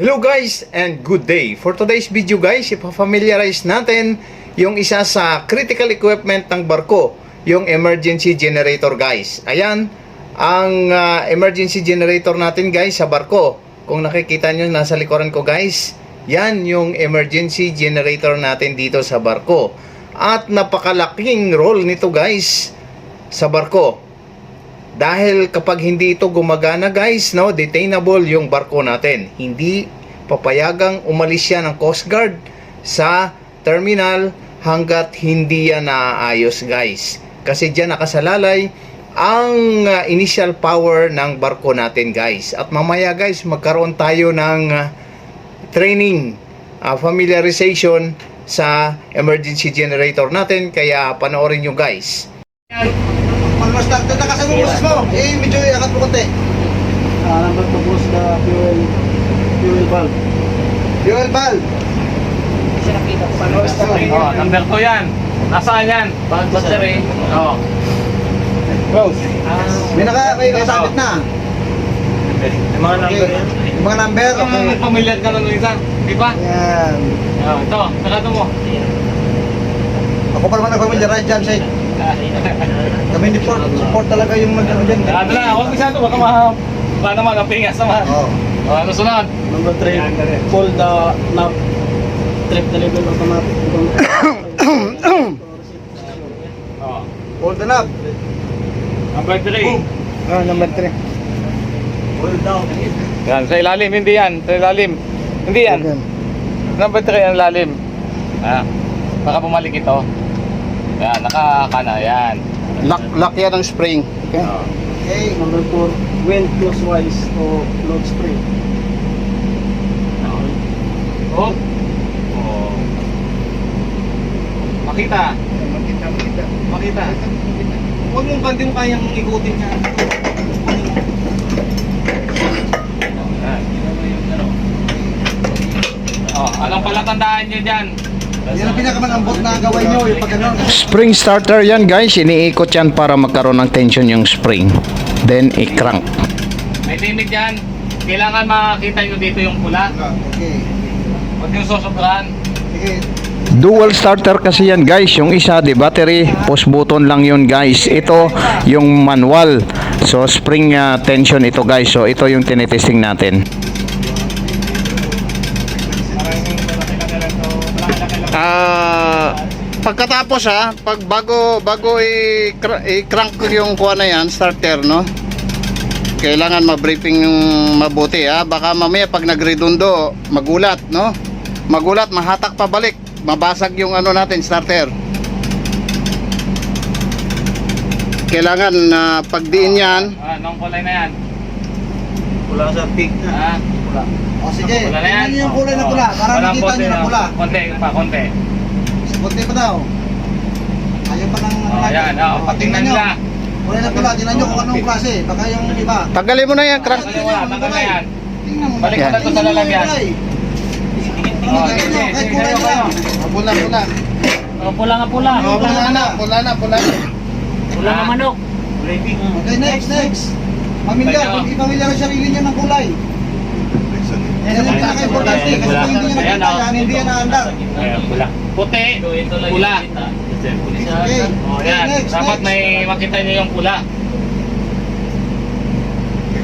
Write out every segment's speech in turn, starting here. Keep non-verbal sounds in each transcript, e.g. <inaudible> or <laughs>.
Hello guys and good day. For today's video guys, ipafamiliarize natin yung isa sa critical equipment ng barko, yung emergency generator guys. Ayan, ang ah, emergency generator natin guys sa barko. Kung nakikita nyo nasa likuran ko guys, yan yung emergency generator natin dito sa barko. At napakalaking role nito guys sa barko. Dahil kapag hindi ito gumagana guys, no, detainable yung barko natin. Hindi papayagang umalis yan ng Coast Guard sa terminal hanggat hindi yan naaayos guys. Kasi diyan nakasalalay ang uh, initial power ng barko natin guys. At mamaya guys, magkaroon tayo ng uh, training, uh, familiarization sa emergency generator natin. Kaya panoorin nyo guys. Mag-start na kasi mo boses mo. Eh, medyo iangat mo konti. Uh, number two was the fuel fuel valve. Fuel valve. Oh, number 2 yan. Nasaan yan? Bag battery. Oh. Close. May naka, may kasabit na. Yung mga number yan. Yung mga number, Kung okay. familiar ka nun isa, di ba? Yan. Oh, ito, sarado mo. Ako pa naman nag-familiarize dyan, Shay. <laughs> Kami hindi support, support talaga yung mag-ano dyan. Sarado na, huwag masyado, baka ma... Baka naman, ang pingas naman. Oo. Oh, ano sunod? Number three, pull the knob. Trip <coughs> the level automatic. Oh. Hold the knob. Number 3. Ah, number 3. Pull down. Yan, sa ilalim, hindi yan. Sa ilalim. Hindi yan. Number 3 ang lalim. Ah, baka bumalik ito. Yan, nakakana, yan. Lock, lock yan ng spring. Okay. Oh. Okay. Number four, wind clockwise to load spring. Oh. Oh. Makita. Makita, makita. Makita. Huwag mong bandi mo kayang ikutin niya. Oh, anong palatandaan niyo dyan? Yan ang pinakamalambot na gawin nyo, yung pag. Spring starter yan guys, iniikot yan para magkaroon ng tension yung spring. Then i-crank. May limit yan. Kailangan makakita nyo dito yung pula. Okay. Huwag yung susobrahan. Sige. Dual starter kasi yan guys, yung isa di battery, push button lang yun guys. Ito yung manual. So spring uh, tension ito guys. So ito yung tinetesting natin. Ah, pagkatapos ha, pag bago bago i-cr- i-crank yung kuha na yan, starter no. Kailangan ma-briefing yung mabuti ha. Baka mamaya pag nagredundo, magulat no. Magulat, mahatak pabalik, mabasag yung ano natin, starter. Kailangan na pagdiin yan, Ah, anong kulay na yan? Wala sa peak na. Ah, Wala. O sige, pula na yan. tingnan yung kulay na pula. Para Walang makita konti na pula. Konti pa, konti. Kunti pa daw. Ayaw pa ng... Oh, yan. Oh, patingnan nyo. nila. Kulay na pula, tingnan nyo kung anong klase. Baka yung iba. tanggalin mo na yan, crank. Tanggalin mo na, tanggal na yan. Tingnan mo. Balik mo na to sa lalagyan. Oh, Tingnan sige, nyo, kahit sige, kulay kayo, na lang. kayo. Pula, pula. Oh, pula nga pula. Oh, pula na, pula na, pula na. Pula nga manok. Okay, next, next. Pamilyar, Ayun. hindi pamilyar ang sarili niya ng kulay. Yan ang pinaka-importante kasi kung hindi Ayan, nakita oh. yan, hindi yan naandar. Ayan, pula. Puti, pula. Okay, Oh, okay, yan. next, Dapat next. may makita niyo yung pula.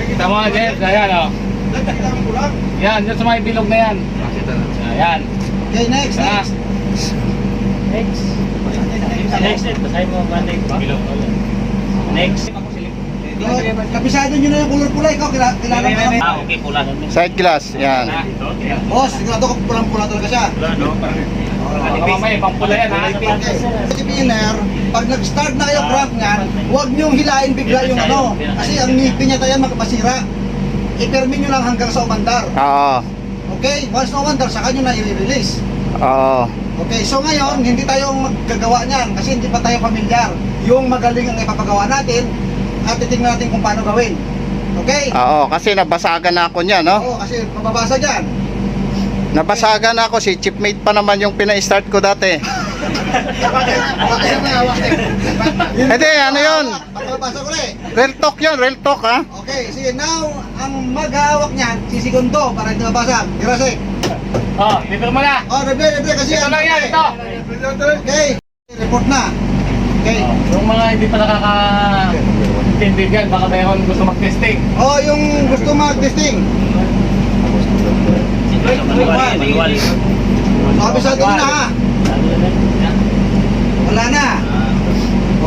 Kita mo nga, Jeff. Ayan, oh. Yan, dyan sa may bilog na yan. Ayan. Okay, next, Ah. next. Next. Next, basahin mo ba next? Bilog. Next. So, Kapisado nyo na yung color pula, ikaw kilala, mo lang. Ah, okay, pula. Side glass, yan. Boss, sigurado ko pulang-pula talaga siya. Baka mamaya, pang pula yan, ha? Kasi beginner, pag nag-start na kayo crank niyan, huwag niyong hilain bigla yung ano. Kasi ang ngipin niya tayo makapasira. I-permin nyo lang hanggang sa umandar. Oo. Okay? Once na umandar, saka nyo na i-release. Oo. Okay, so ngayon, hindi tayo maggagawa niyan kasi hindi pa tayo pamilyar. Yung magaling ang ipapagawa natin at titingnan natin kung paano gawin. Okay? Oo, kasi nabasagan na ako niya, no? Oo, kasi mababasa dyan. Nabasagan na ako, si chipmate pa naman yung pina-start ko dati. Hindi, ano yun? Papapasa ko ulit. Real talk yun, real talk ha? Okay, sige, now, ang maghahawak niyan, si Segundo, para hindi mabasa. Girasek. Oh, dito mo na. Oh, replay, replay, kasi Ito lang yan, ito. Okay, report na. Okay. Oh, yung mga hindi pa nakaka-intindi dyan, baka mayroon gusto mag-testing. Oh, yung gusto mag-testing. Kabisado na ha. Wala na.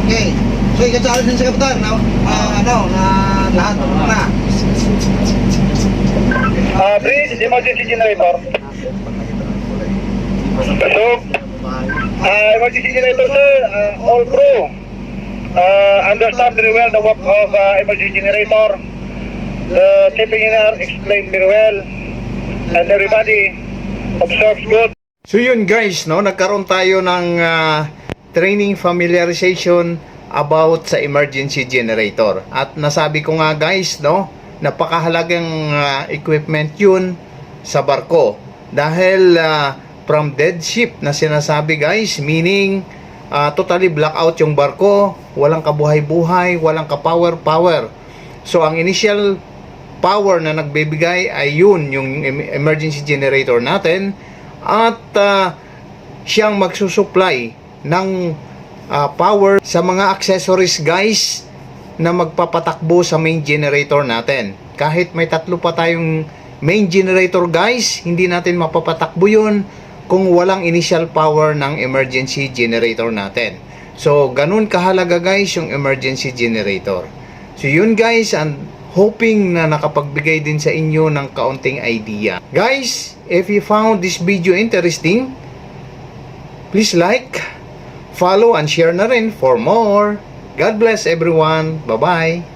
Okay. So, ikachallenge din sa kapitan na, ah, ano, na lahat na. Uh, please, emergency generator. So, uh, emergency generator, sir. Uh, all crew. Uh, understand very well the work of uh, emergency generator. The chief engineer explained very well. And everybody observes good. So yun guys, no, nagkaroon tayo ng ah, training familiarization about sa emergency generator. At nasabi ko nga guys, no, napakahalagang ah, equipment yun sa barko. Dahil ah, from dead ship na sinasabi guys, meaning ah, totally blackout yung barko, walang kabuhay-buhay, walang ka-power-power. So ang initial power na nagbibigay ay yun, yung em- emergency generator natin at ah, siyang magsusupply ng ah, power sa mga accessories guys na magpapatakbo sa main generator natin. Kahit may tatlo pa tayong main generator guys, hindi natin mapapatakbo yun kung walang initial power ng emergency generator natin. So, ganun kahalaga guys yung emergency generator. So, yun guys, and hoping na nakapagbigay din sa inyo ng kaunting idea. Guys, if you found this video interesting, please like, follow, and share na rin for more. God bless everyone. Bye-bye.